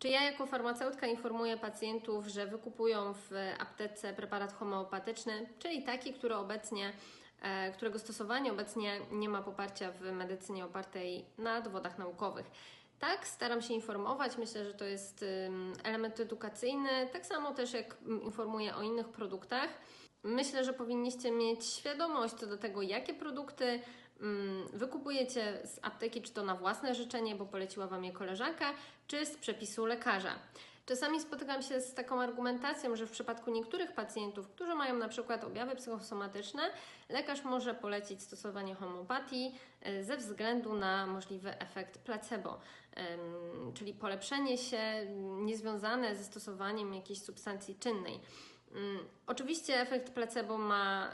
Czy ja jako farmaceutka informuję pacjentów, że wykupują w aptece preparat homeopatyczny, czyli taki, który obecnie, e, którego stosowanie obecnie nie ma poparcia w medycynie opartej na dowodach naukowych? Tak, staram się informować. Myślę, że to jest element edukacyjny, tak samo też jak informuję o innych produktach. Myślę, że powinniście mieć świadomość co do tego, jakie produkty mm, wykupujecie z apteki, czy to na własne życzenie, bo poleciła Wam je koleżanka, czy z przepisu lekarza. Czasami spotykam się z taką argumentacją, że w przypadku niektórych pacjentów, którzy mają na przykład objawy psychosomatyczne, lekarz może polecić stosowanie homeopatii e, ze względu na możliwy efekt placebo, czyli polepszenie się m, niezwiązane ze stosowaniem jakiejś substancji czynnej. Mm, Oczywiście efekt placebo ma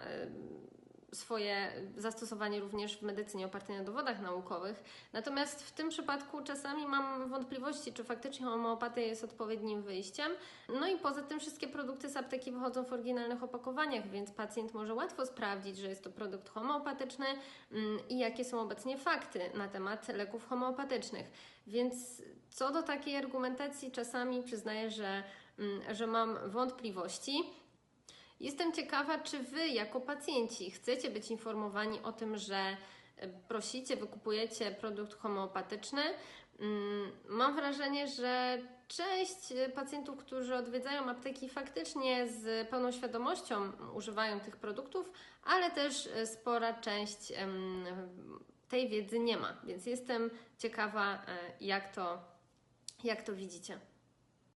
swoje zastosowanie również w medycynie opartej na dowodach naukowych. Natomiast w tym przypadku czasami mam wątpliwości, czy faktycznie homeopatia jest odpowiednim wyjściem. No i poza tym wszystkie produkty z apteki wychodzą w oryginalnych opakowaniach, więc pacjent może łatwo sprawdzić, że jest to produkt homeopatyczny mm, i jakie są obecnie fakty na temat leków homeopatycznych. Więc co do takiej argumentacji czasami przyznaję, że, mm, że mam wątpliwości. Jestem ciekawa, czy Wy, jako pacjenci, chcecie być informowani o tym, że e, prosicie, wykupujecie produkt homeopatyczny. Mm, Mam wrażenie, że część e, pacjentów, którzy odwiedzają apteki, faktycznie z pełną świadomością używają tych produktów, ale też e, spora część tej wiedzy nie ma. Więc jestem ciekawa, jak to, jak to widzicie.